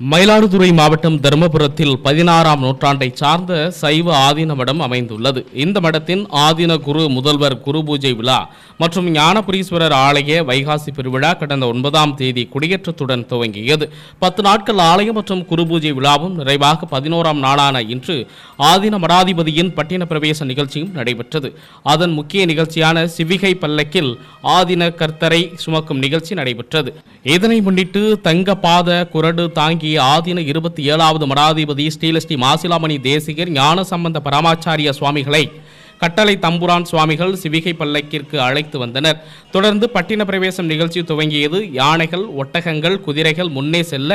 மயிலாடுதுறை மாவட்டம் தருமபுரத்தில் பதினாறாம் நூற்றாண்டை சார்ந்த சைவ ஆதீன மடம் அமைந்துள்ளது. இந்த மடத்தின் ஆதீன குரு முதல்வர் குரு பூஜை விழா மற்றும் ஞானபுரீஸ்வரர் ஆலய வைகாசி பெருவிழா கடந்த ஒன்பதாம் தேதி குடியேற்றத்துடன் துவங்கியது. பத்து நாட்கள் ஆலயம் மற்றும் குரு பூஜை விழாவும் நிறைவாக பதினோராம் நாளான இன்று ஆதீன மடாதிபதியின் பட்டின பிரவேச நிகழ்ச்சியும் நடைபெற்றது. அதன் முக்கிய நிகழ்ச்சியான சிவிகை பல்லக்கில் ஆதீன கர்த்தரை சுமக்கும் நிகழ்ச்சி நடைபெற்றது. இதனை முன்னிட்டு தங்கபாத குரடு தாங்கி தாங்கிய ஆதீன இருபத்தி ஏழாவது மடாதிபதி ஸ்ரீலஸ்ரீ மாசிலாமணி தேசிகர் ஞான சம்பந்த பரமாச்சாரிய சுவாமிகளை கட்டளை தம்புரான் சுவாமிகள் சிவிகை பல்லக்கிற்கு அழைத்து வந்தனர். தொடர்ந்து பட்டின பிரவேசம் நிகழ்ச்சி துவங்கியது. யானைகள் ஒட்டகங்கள் குதிரைகள் முன்னே செல்ல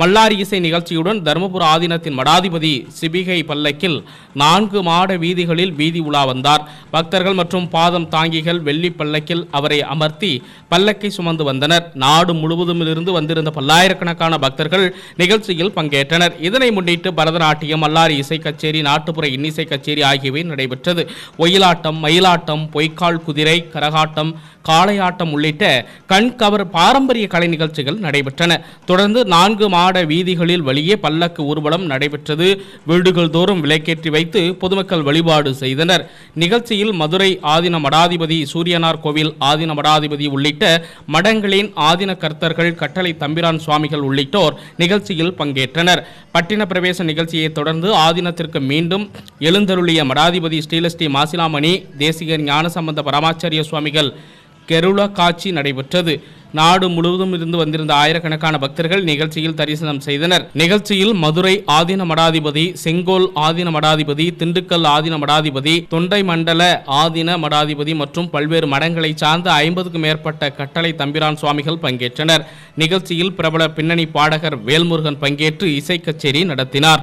மல்லாரி இசை நிகழ்ச்சியுடன் தருமபுர ஆதீனத்தின் மடாதிபதி சிபிகை பல்லக்கில் நான்கு மாட வீதிகளில் வீதி உலா வந்தார். பக்தர்கள் மற்றும் பாதம் தாங்கிகள் வெள்ளி பல்லக்கில் அவரை அமர்த்தி பல்லக்கை சுமந்து வந்தனர். நாடு முழுவதுமிலிருந்து வந்திருந்த பல்லாயிரக்கணக்கான பக்தர்கள் நிகழ்ச்சியில் பங்கேற்றனர். இதனை முன்னிட்டு பரதநாட்டியம் மல்லாரி இசை கச்சேரி நாட்டுப்புற இன்னிசை கச்சேரி ஆகியவை நடைபெற்றது. ஒயிலாட்டம் மயிலாட்டம் பொய்க்கால் குதிரை கரகாட்டம் காளையாட்டம் உள்ளிட்ட கண்கவர் பாரம்பரிய கலை நிகழ்ச்சிகள் நடைபெற்றன. தொடர்ந்து நான்கு மாட வீதிகளில் வழியே பல்லக்கு ஊர்வலம் நடைபெற்றது. வீடுகள் தோறும் விலைக்கேற்றி வைத்து பொதுமக்கள் வழிபாடு செய்தனர். நிகழ்ச்சியில் மதுரை ஆதின மடாதிபதி சூரியனார் கோவில் ஆதீன மடாதிபதி உள்ளிட்ட மடங்களின் ஆதீன கர்த்தர்கள் கட்டளை தம்பிரான் சுவாமிகள் உள்ளிட்டோர் நிகழ்ச்சியில் பங்கேற்றனர். பட்டின பிரவேச நிகழ்ச்சியை தொடர்ந்து ஆதீனத்திற்கு மீண்டும் எழுந்தருளிய மடாதிபதி ஸ்ரீலஸ்ரீ மாசிலாமணி தேசிக ஞானசம்பந்த பரமாச்சாரிய சுவாமிகள் கெருள காட்சி நடைபெற்றது. நாடு முழுவதும் இருந்து வந்திருந்த ஆயிரக்கணக்கான பக்தர்கள் நிகழ்ச்சியில் தரிசனம் செய்தனர். நிகழ்ச்சியில் மதுரை ஆதீன மடாதிபதி செங்கோல் ஆதீன மடாதிபதி திண்டுக்கல் ஆதீன மடாதிபதி தொண்டை மண்டல ஆதீன மடாதிபதி மற்றும் பல்வேறு மடங்களை சார்ந்த ஐம்பதுக்கும் மேற்பட்ட கட்டளை தம்பிரான் சுவாமிகள் பங்கேற்றனர். நிகழ்ச்சியில் பிரபல பின்னணி பாடகர் வேல்முருகன் பங்கேற்று இசை கச்சேரி நடத்தினார்.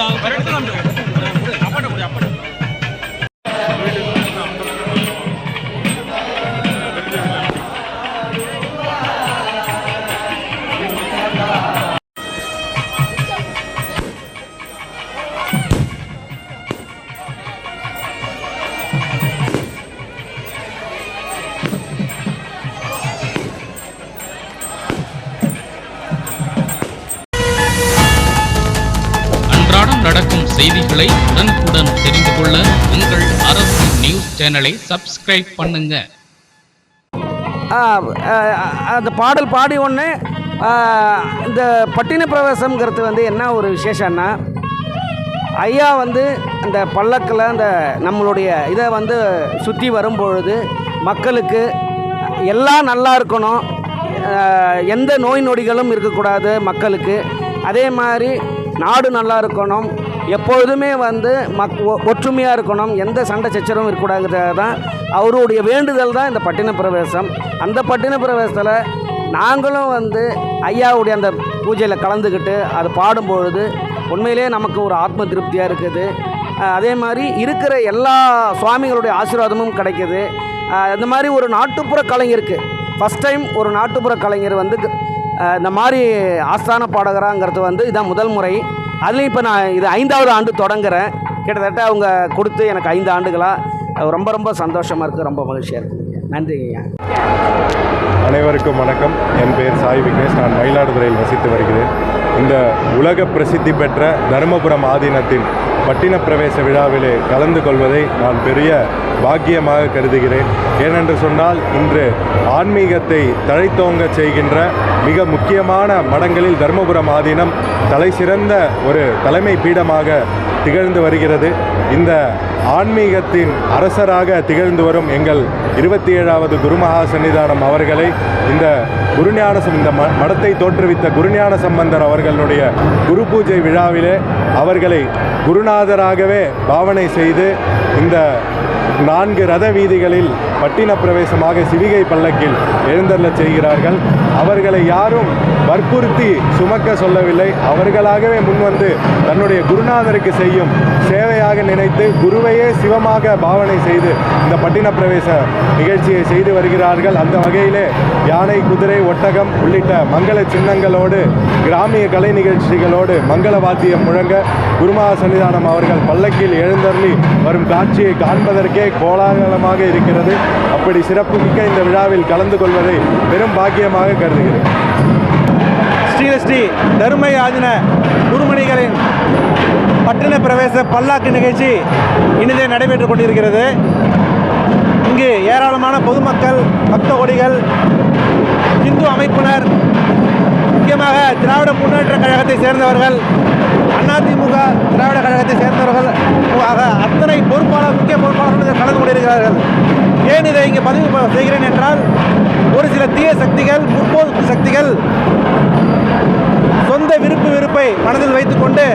அப்பட்ட அப்பட்ட செய்திகளை உடனுக்குடன் தெரிந்து கொள்ள உங்கள் அரசு நியூஸ் சேனலை சப்ஸ்கிரைப் பண்ணுங்க. அந்த பாடல் பாடி ஒன்று இந்த பட்டின பிரவேசம்ங்கிறது வந்து என்ன ஒரு விசேஷம்னா ஐயா வந்து அந்த பல்லக்கில் அந்த நம்மளுடைய இதை வந்து சுற்றி வரும்பொழுது மக்களுக்கு எல்லாம் நல்லா இருக்கணும் எந்த நோய் நொடிகளும் இருக்கக்கூடாது மக்களுக்கு. அதே மாதிரி நாடு நல்லா இருக்கணும் எப்பொழுதுமே வந்து மக் ஒ- ஒற்றுமையாக இருக்கணும். எந்த சண்டை சச்சரவும் இருக்கக்கூடாதுங்கிறதாக தான் அவருடைய வேண்டுதல் தான் இந்த பட்டின பிரவேசம் அந்த பட்டின பிரவேசத்தில் நாங்களும் வந்து ஐயாவுடைய அந்த பூஜையில் கலந்துக்கிட்டு அது பாடும்பொழுது உண்மையிலே நமக்கு ஒரு ஆத்ம திருப்தியாக இருக்குது. அதே மாதிரி இருக்கிற எல்லா சுவாமிகளுடைய ஆசீர்வாதமும் கிடைக்கிது. இந்த மாதிரி ஒரு நாட்டுப்புற கலைஞருக்கு ஃபஸ்ட் டைம் ஒரு நாட்டுப்புற கலைஞர் வந்து இந்த மாதிரி ஆஸ்தான பாடகராங்கிறது வந்து இதான் முதல் முறை. அதுலேயும் இப்போ நான் இது ஐந்தாவது ஆண்டு தொடங்குறேன். கிட்டத்தட்ட அவங்க கொடுத்து எனக்கு ஐந்து ஆண்டுகளாக ரொம்ப ரொம்ப சந்தோஷமாக இருக்குது ரொம்ப மகிழ்ச்சியாக இருக்குது நன்றி அனைவருக்கும் வணக்கம். என் பேர் சாய் விக்னேஷ். நான் மயிலாடுதுறையில் வசித்து வருகிறேன். இந்த உலக பிரசித்தி பெற்ற தருமபுரம் ஆதீனத்தின் பட்டின பிரவேச விழாவிலே கலந்து கொள்வதை நான் பெரிய பாக்கியமாக கருதுகிறேன். ஏனென்று சொன்னால் இன்று ஆன்மீகத்தை தழைத்தோங்க செய்கின்ற மிக முக்கியமான மடங்களில் தருமபுரம் ஆதீனம் தலை சிறந்த ஒரு தலைமை பீடமாக திகழ்ந்து வருகிறது. இந்த ஆன்மீகத்தின் அரசராக திகழ்ந்து வரும் எங்கள் இருபத்தி ஏழாவது குருமகா சன்னிதானம் அவர்களை இந்த குருஞான இந்த ம- மடத்தை தோற்றுவித்த குருஞான சம்பந்தர் அவர்களுடைய குரு பூஜை விழாவிலே அவர்களை குருநாதராகவே பாவனை செய்து இந்த நான்கு ரத வீதிகளில் பட்டின பிரவேசமாக சிவிகை பல்லக்கில் எழுந்தருளச் செய்கிறார்கள். அவர்களை யாரும் வற்புறுத்தி சுமக்க சொல்லவில்லை. அவர்களாகவே முன்வந்து தன்னுடைய குருநாதருக்கு செய்யும் சேவையாக நினைத்து குருவையே சிவமாக பாவனை செய்து இந்த பட்டின பிரவேச நிகழ்ச்சியை செய்து வருகிறார்கள். அந்த வகையிலே யானை குதிரை ஒட்டகம் உள்ளிட்ட மங்கள சின்னங்களோடு கிராமிய கலை நிகழ்ச்சிகளோடு மங்கள வாத்தியம் முழங்க குருமா சன்னிதானம் அவர்கள் பல்லக்கில் எழுந்தருளி வரும் காட்சியை காண்பதற்கே கோலாகலமாக இருக்கிறது. அப்படி சிறப்புமிக்க இந்த விழாவில் கலந்து கொள்வதை பெரும் பாக்கியமாக கருதுகிறேன். ஸ்ரீலஸ்ரீ தருமை ஆதின குருமணிகளின் பட்டின பிரவேச பல்லாக்கு நிகழ்ச்சி இனிதே நடைபெற்றுக் கொண்டிருக்கிறது. இங்கு ஏராளமான பொதுமக்கள் பக்த கொடிகள் இந்து அமைப்பினர் முக்கியமாக திராவிட முன்னேற்ற கழகத்தை சேர்ந்தவர்கள் அதிமுக திராவிட கழகத்தை சேர்ந்தவர்கள் ஆக அத்தனை பொறுப்பாளர் முக்கிய பொறுப்பாளர்கள் இதில் கலந்து கொண்டிருக்கிறார்கள். ஏன் இதை இங்கே பதிவு செய்கிறேன் என்றால் ஒரு சில தீய சக்திகள் முற்போக்கு சக்திகள் சொந்த விருப்பு விருப்பை மனதில் வைத்துக்கொண்டு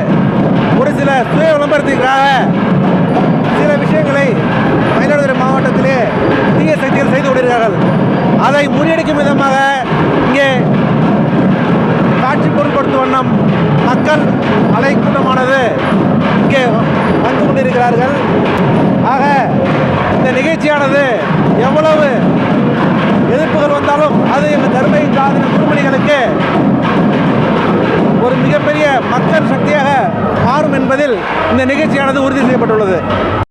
ஒரு சில சுய விளம்பரத்திற்காக சில விஷயங்களை மயிலாடுதுறை மாவட்டத்திலே தீய சக்திகள் செய்து கொண்டிருக்கிறார்கள். அதை முறியடிக்கும் விதமாக இங்கே காட்சி பொருட்படுத்தும் வண்ணம் மக்கள் அலைக்கூட்டமானது இங்கே வந்து கொண்டிருக்கிறார்கள். ஆக இந்த நிகழ்ச்சியானது எவ்வளவு எதிர்ப்புகள் வந்தாலும் அது எங்கள் தருமை சாதன குருமணிகளுக்கு ஒரு மிகப்பெரிய மக்கள் சக்தியாக மாறும் என்பதில் இந்த நிகழ்ச்சியானது உறுதி செய்யப்பட்டுள்ளது.